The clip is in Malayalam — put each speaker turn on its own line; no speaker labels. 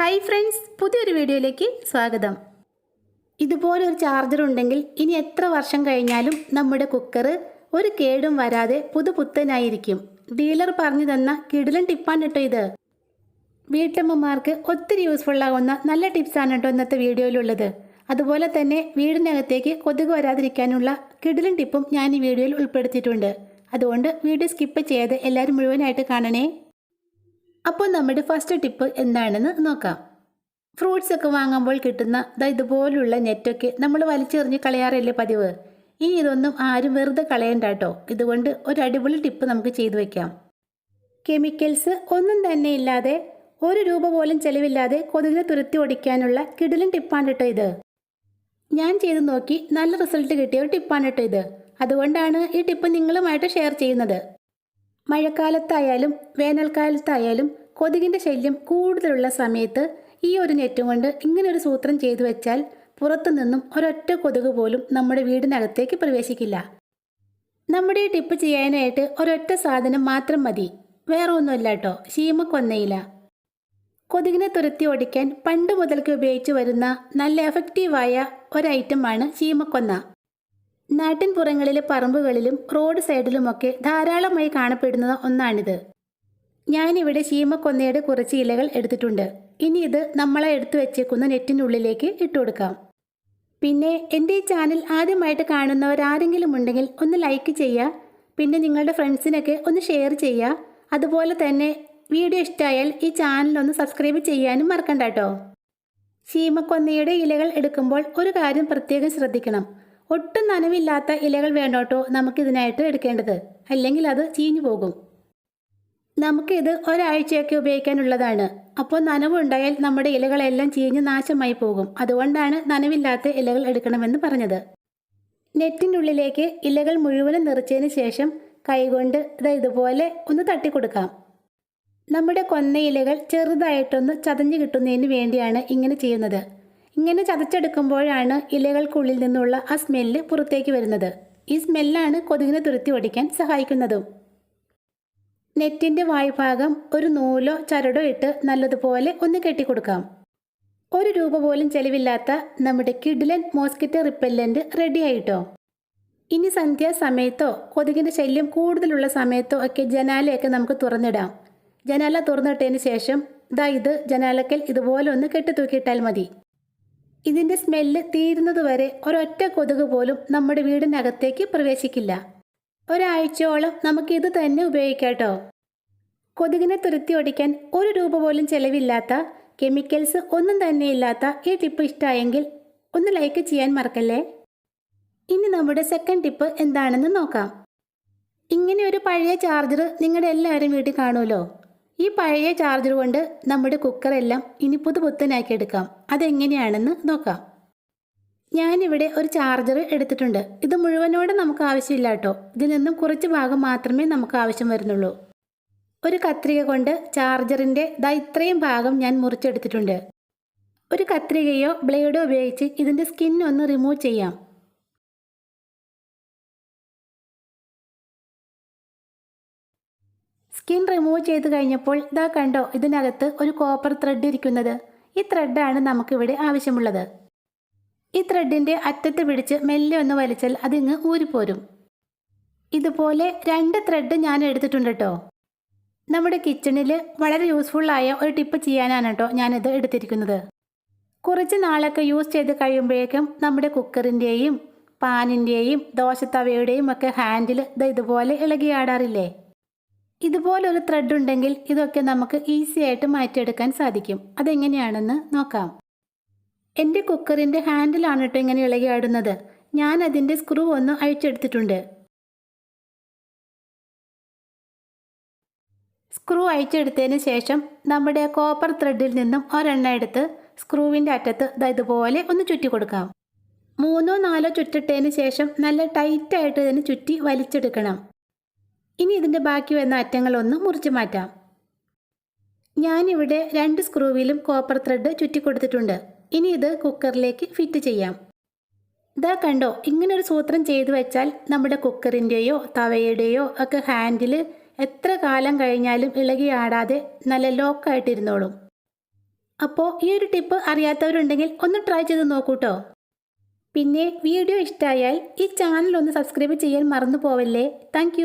ഹായ് ഫ്രണ്ട്സ് പുതിയൊരു വീഡിയോയിലേക്ക് സ്വാഗതം. ഇതുപോലൊരു ചാർജർ ഉണ്ടെങ്കിൽ ഇനി എത്ര വർഷം കഴിഞ്ഞാലും നമ്മുടെ കുക്കർ ഒരു കേടും വരാതെ പുതുപുത്തനായിരിക്കും. ഡീലർ പറഞ്ഞു തന്ന കിടിലൻ ടിപ്പാണ് കേട്ടോ ഇത്. വീട്ടമ്മമാർക്ക് ഒത്തിരി യൂസ്ഫുൾ നല്ല ടിപ്സാണ് കേട്ടോ ഇന്നത്തെ വീഡിയോയിലുള്ളത്. അതുപോലെ തന്നെ വീടിനകത്തേക്ക് കൊതുക് വരാതിരിക്കാനുള്ള കിടിലൻ ടിപ്പും ഞാൻ ഈ വീഡിയോയിൽ ഉൾപ്പെടുത്തിയിട്ടുണ്ട്. അതുകൊണ്ട് വീഡിയോ സ്കിപ്പ് ചെയ്ത് എല്ലാവരും മുഴുവനായിട്ട് കാണണേ. അപ്പോൾ നമ്മുടെ ഫസ്റ്റ് ടിപ്പ് എന്താണെന്ന് നോക്കാം. ഫ്രൂട്ട്സ് ഒക്കെ വാങ്ങുമ്പോൾ കിട്ടുന്ന ദാ ഇതുപോലുള്ള നെറ്റൊക്കെ നമ്മൾ വലിച്ചെറിഞ്ഞ് കളയാറല്ലേ പതിവ്? ഇനി ഇതൊന്നും ആരും വെറുതെ കളയണ്ട കേട്ടോ ഇതുകൊണ്ട് ഒരു അടിപൊളി ടിപ്പ് നമുക്ക് ചെയ്തു വെക്കാം. കെമിക്കൽസ് ഒന്നും തന്നെ ഇല്ലാതെ ഒരു രൂപ പോലും ചെലവില്ലാതെ കൊതുകിനെ തുരത്തി ഓടിക്കാനുള്ള കിടിലൻ ടിപ്പാണ് കേട്ടോ ഇത്. ഞാൻ ചെയ്ത് നോക്കി നല്ല റിസൾട്ട് കിട്ടിയ ഒരു ടിപ്പാണ് കേട്ടോ ഇത്. അതുകൊണ്ടാണ് ഈ ടിപ്പ് നിങ്ങളുമായിട്ട് ഷെയർ ചെയ്യുന്നത്. മഴക്കാലത്തായാലും വേനൽക്കാലത്തായാലും കൊതുകിന്റെ ശല്യം കൂടുതലുള്ള സമയത്ത് ഈ ഒരു നെറ്റും കൊണ്ട് ഇങ്ങനെ ഒരു സൂത്രം ചെയ്തു വെച്ചാൽ പുറത്തു നിന്നും ഒരൊറ്റ കൊതുക് പോലും നമ്മുടെ വീടിനകത്തേക്ക് പ്രവേശിക്കില്ല. നമ്മുടെ ടിപ്പ് ചെയ്യാനായിട്ട് ഒരൊറ്റ സാധനം മാത്രം മതി. വേറെ ഒന്നുമില്ല കേട്ടോ ശീമക്കൊന്നയില. കൊതുകിനെ തുരത്തി ഓടിക്കാൻ പണ്ട് മുതൽക്ക് ഉപയോഗിച്ചു വരുന്ന നല്ല എഫക്റ്റീവായ ഒരു ഐറ്റമാണ് ശീമക്കൊന്ന. നാട്ടിൻ പുറങ്ങളിലെ പറമ്പുകളിലും റോഡ് സൈഡിലുമൊക്കെ ധാരാളമായി കാണപ്പെടുന്ന ഒന്നാണിത്. ഞാനിവിടെ ചീമക്കൊന്നയുടെ കുറച്ച് ഇലകൾ എടുത്തിട്ടുണ്ട്. ഇനി ഇത് നമ്മളെ എടുത്തു വെച്ചേക്കുന്ന നെറ്റിനുള്ളിലേക്ക് ഇട്ടുകൊടുക്കാം പിന്നെ എന്റെ ഈ ചാനൽ ആദ്യമായിട്ട് കാണുന്നവരാരെങ്കിലും ഉണ്ടെങ്കിൽ ഒന്ന് ലൈക്ക് ചെയ്യുക പിന്നെ നിങ്ങളുടെ ഫ്രണ്ട്സിനൊക്കെ ഒന്ന് ഷെയർ ചെയ്യുക. അതുപോലെ തന്നെ വീഡിയോ ഇഷ്ടമായാൽ ഈ ചാനൽ ഒന്ന് സബ്സ്ക്രൈബ് ചെയ്യാനും മറക്കണ്ട കേട്ടോ. ചീമക്കൊന്നയുടെ ഇലകൾ എടുക്കുമ്പോൾ ഒരു കാര്യം പ്രത്യേകം ശ്രദ്ധിക്കണം. ഒട്ടും നനവില്ലാത്ത ഇലകൾ വേണ്ടോട്ടോ നമുക്കിതിനായിട്ട് എടുക്കേണ്ടത്? അല്ലെങ്കിൽ അത് ചീഞ്ഞു പോകും. നമുക്കിത് ഒരാഴ്ചയൊക്കെ ഉപയോഗിക്കാനുള്ളതാണ്. അപ്പോൾ നനവുണ്ടായാൽ നമ്മുടെ ഇലകളെല്ലാം ചീഞ്ഞ് നാശമായി പോകും. അതുകൊണ്ടാണ് നനവില്ലാത്ത ഇലകൾ എടുക്കണമെന്ന് പറഞ്ഞത്. നെറ്റിന്റെ ഉള്ളിലേക്ക് ഇലകൾ മുഴുവനും നിറച്ചതിന് ശേഷം കൈകൊണ്ട് ഇത് ഇതുപോലെ ഒന്ന് തട്ടിക്കൊടുക്കാം. നമ്മുടെ കൊന്ന ഇലകൾ ചെറുതായിട്ടൊന്ന് ചതഞ്ഞു കിട്ടുന്നതിന് വേണ്ടിയാണ് ഇങ്ങനെ ചെയ്യുന്നത്. ഇങ്ങനെ ചതച്ചെടുക്കുമ്പോഴാണ് ഇലകൾക്കുള്ളിൽ നിന്നുള്ള ആ സ്മെല്ല് പുറത്തേക്ക് വരുന്നത്. ഈ സ്മെല്ലാണ് കൊതുകിനെ തുരുത്തി ഓടിക്കാൻ സഹായിക്കുന്നതും. നെറ്റിന്റെ വായ്ഭാഗം ഒരു നൂലോ ചരടോ ഇട്ട് നല്ലതുപോലെ ഒന്ന് കെട്ടിക്കൊടുക്കാം. ഒരു രൂപ പോലും ചെലവില്ലാത്ത നമ്മുടെ കിഡിലൻ മോസ്കിറ്റോ റിപ്പല്ലന്റ് റെഡി ആയിട്ടോ? ഇനി സന്ധ്യാസമയത്തോ കൊതുകിന്റെ ശല്യം കൂടുതലുള്ള സമയത്തോ ഒക്കെ ജനാലയൊക്കെ നമുക്ക് തുറന്നിടാം. ജനാല തുറന്നിട്ടതിന് ശേഷം ദാ ഇത് ജനാലക്കൽ ഇതുപോലെ ഒന്ന് കെട്ടിത്തൂക്കിയിട്ടാൽ മതി. ഇതിന്റെ സ്മെല്ല് തീരുന്നതുവരെ ഒരൊറ്റ കൊതുക് പോലും നമ്മുടെ വീടിനകത്തേക്ക് പ്രവേശിക്കില്ല. ഒരാഴ്ചയോളം നമുക്ക് ഇത് തന്നെ ഉപയോഗിക്കാട്ടോ കൊതുകിനെ തുരുത്തി ഓടിക്കാൻ ഒരു രൂപ പോലും ചെലവില്ലാത്ത കെമിക്കൽസ് ഒന്നും തന്നെ ഇല്ലാത്ത ഈ ടിപ്പ് ഇഷ്ടമായെങ്കിൽ ഒന്ന് ലൈക്ക് ചെയ്യാൻ മറക്കല്ലേ? ഇനി നമ്മുടെ സെക്കൻഡ് ടിപ്പ് എന്താണെന്ന് നോക്കാം. ഇങ്ങനെ ഒരു പഴയ ചാർജർ നിങ്ങളുടെ എല്ലാവരും വീട്ടിൽ കാണുമല്ലോ? ഈ പഴയ ചാർജർ കൊണ്ട് നമ്മുടെ കുക്കറെല്ലാം ഇനി പുതുപുത്തനാക്കി എടുക്കാം. അതെങ്ങനെയാണെന്ന് നോക്കാം. ഞാനിവിടെ ഒരു ചാർജർ എടുത്തിട്ടുണ്ട്. ഇത് മുഴുവനോടെ നമുക്ക് ആവശ്യമില്ല കേട്ടോ. ഇതിൽ നിന്നും കുറച്ച് ഭാഗം മാത്രമേ നമുക്ക് ആവശ്യം വരുന്നുള്ളൂ. ഒരു കത്രിക കൊണ്ട് ചാർജറിന്റെ ദാ ഇത്രയും ഭാഗം ഞാൻ മുറിച്ചെടുത്തിട്ടുണ്ട്. ഒരു കത്രികയോ ബ്ലേഡോ ഉപയോഗിച്ച് ഇതിന്റെ സ്കിൻ ഒന്ന് റിമൂവ് ചെയ്യാം. സ്കിൻ റിമൂവ് ചെയ്ത് കഴിഞ്ഞപ്പോൾ ഇതാ കണ്ടോ ഇതിനകത്ത് ഒരു കോപ്പർ ത്രെഡ് ഇരിക്കുന്നത്. ഈ ത്രെഡാണ് നമുക്കിവിടെ ആവശ്യമുള്ളത്. ഈ ത്രെഡിന്റെ അറ്റത്ത് പിടിച്ച് മെല്ലെ ഒന്ന് വലിച്ചാൽ അതിങ്ങ് ഊരിപ്പോരും. ഇതുപോലെ രണ്ട് ത്രെഡ് ഞാൻ എടുത്തിട്ടുണ്ട് കേട്ടോ നമ്മുടെ കിച്ചണിൽ വളരെ യൂസ്ഫുള്ളായ ഒരു ടിപ്പ് ചെയ്യാനാണ് കേട്ടോ ഞാനിത് എടുത്തിരിക്കുന്നത്. കുറച്ച് നാളൊക്കെ യൂസ് ചെയ്ത് കഴിയുമ്പോഴേക്കും നമ്മുടെ കുക്കറിന്റെയും പാനിന്റെയും ദോശത്തവയുടെയും ഒക്കെ ഹാൻഡിൽ ഇത് ഇതുപോലെ ഇളകിയാടാറില്ലേ? ഇതുപോലൊരു ത്രെഡ് ഉണ്ടെങ്കിൽ ഇതൊക്കെ നമുക്ക് ഈസി ആയിട്ട് മാറ്റിയെടുക്കാൻ സാധിക്കും. അതെങ്ങനെയാണെന്ന് നോക്കാം. എന്റെ കുക്കറിന്റെ ഹാൻഡിലാണ് കേട്ടോ ഇങ്ങനെ ഇളകിയാടുന്നത്. ഞാൻ അതിന്റെ സ്ക്രൂ ഒന്ന് അഴിച്ചെടുത്തിട്ടുണ്ട്. സ്ക്രൂ അഴിച്ചെടുത്തതിന് ശേഷം നമ്മുടെ കോപ്പർ ത്രെഡിൽ നിന്നും ഒരെണ്ണം എടുത്ത് സ്ക്രൂവിന്റെ അറ്റത്ത് ഇതുപോലെ ഒന്ന് ചുറ്റി കൊടുക്കാം. മൂന്നോ നാലോ ചുറ്റിട്ടതിന് ശേഷം നല്ല ടൈറ്റായിട്ട് ഇതിന് ചുറ്റി വലിച്ചെടുക്കണം. ഇനി ഇതിന്റെ ബാക്കി വരുന്ന അറ്റങ്ങളൊന്ന് മുറിച്ച് മാറ്റാം. ഞാനിവിടെ രണ്ട് സ്ക്രൂവിലും കോപ്പർ ത്രെഡ് ചുറ്റി കൊടുത്തിട്ടുണ്ട് ഇനി ഇത് കുക്കറിലേക്ക് ഫിറ്റ് ചെയ്യാം. ഇതാ കണ്ടോ ഇങ്ങനെ ഒരു സൂത്രം ചെയ്തു വെച്ചാൽ നമ്മുടെ കുക്കറിന്റെയോ തവയുടെയോ ഒക്കെ ഹാൻഡിൽ എത്ര കാലം കഴിഞ്ഞാലും ഇളകി ആടാതെ നല്ല ലോക്കായിട്ടിരുന്നോളും. അപ്പോൾ ഈ ഒരു ടിപ്പ് അറിയാത്തവരുണ്ടെങ്കിൽ ഒന്ന് ട്രൈ ചെയ്ത് നോക്കൂട്ടോ. പിന്നെ വീഡിയോ ഇഷ്ടമായാൽ ഈ ചാനൽ ഒന്ന് സബ്സ്ക്രൈബ് ചെയ്യാൻ മറന്നു പോവല്ലേ. താങ്ക്